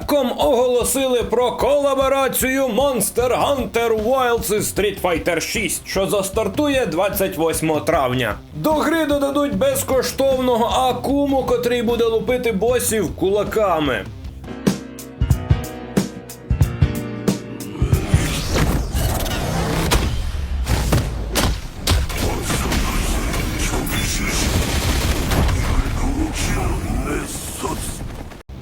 Capcom оголосили про колаборацію Monster Hunter Wilds із Street Fighter 6, що застартує 28 травня. До гри додадуть безкоштовного акуму, котрий буде лупити босів кулаками.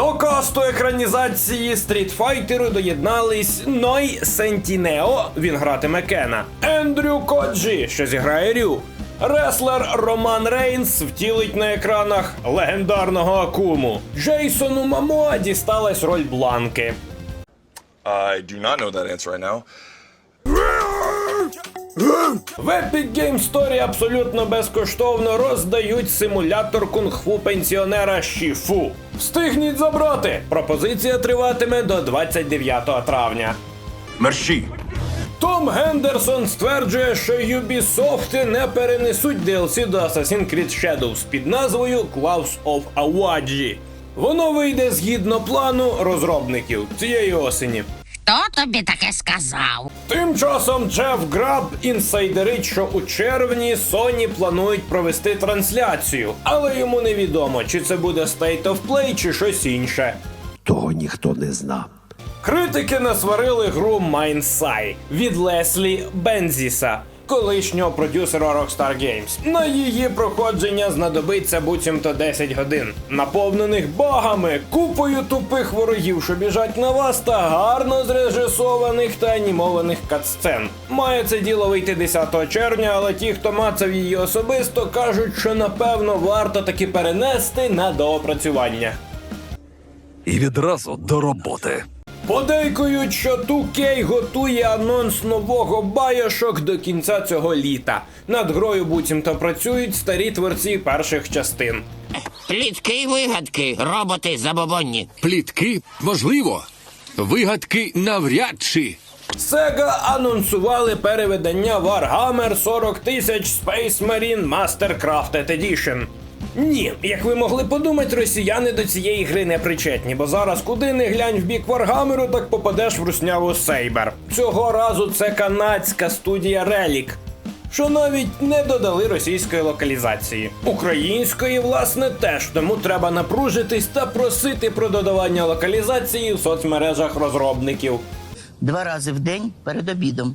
До касту екранізації Street Fighter доєднались Ной Сентінео, він гратиме Кена, Ендрю Коджі, що зіграє Рю. Реслер Роман Рейнс втілить на екранах легендарного Акуму. Джейсону Мамоа дісталась роль Бланки. I do not know that answer right now. В Epic Game Story абсолютно безкоштовно роздають симулятор кунг-фу пенсіонера Шіфу. Встигніть забрати! Пропозиція триватиме до 29 травня. Мерші. Том Гендерсон стверджує, що Ubisoft не перенесуть DLC до Assassin's Creed Shadows під назвою Claws of Awaji. Воно вийде згідно плану розробників цієї осені. Хто тобі таке сказав? Тим часом Джеф Граб інсайдерить, що у червні Sony планують провести трансляцію, але йому невідомо, чи це буде State of Play чи щось інше. Того ніхто не знав. Критики насварили гру Майнсай від Леслі Бензіса, колишнього продюсера Rockstar Games. На її проходження знадобиться буцімто 10 годин, наповнених багами, купою тупих ворогів, що біжать на вас, та гарно зрежисованих та анімованих катсцен. Має це діло вийти 10 червня, але ті, хто мацав її особисто, кажуть, що напевно варто таки перенести на доопрацювання. І відразу до роботи. Подейкують, що 2K готує анонс нового байошок до кінця цього літа. Над грою буцімто працюють старі творці перших частин. Плітки й вигадки, роботи забобонні. Плітки можливо. Вигадки навряд чи. Sega анонсували переведення Warhammer 40 тисяч Space Marine Mastercrafted Edition. Ні, як ви могли подумати, росіяни до цієї гри не причетні, бо зараз куди не глянь в бік Варгамеру, так попадеш в русняву Сейбер. Цього разу це канадська студія Relic, що навіть не додали російської локалізації. Української, власне, теж, тому треба напружитись та просити про додавання локалізації в соцмережах розробників. два рази в день перед обідом.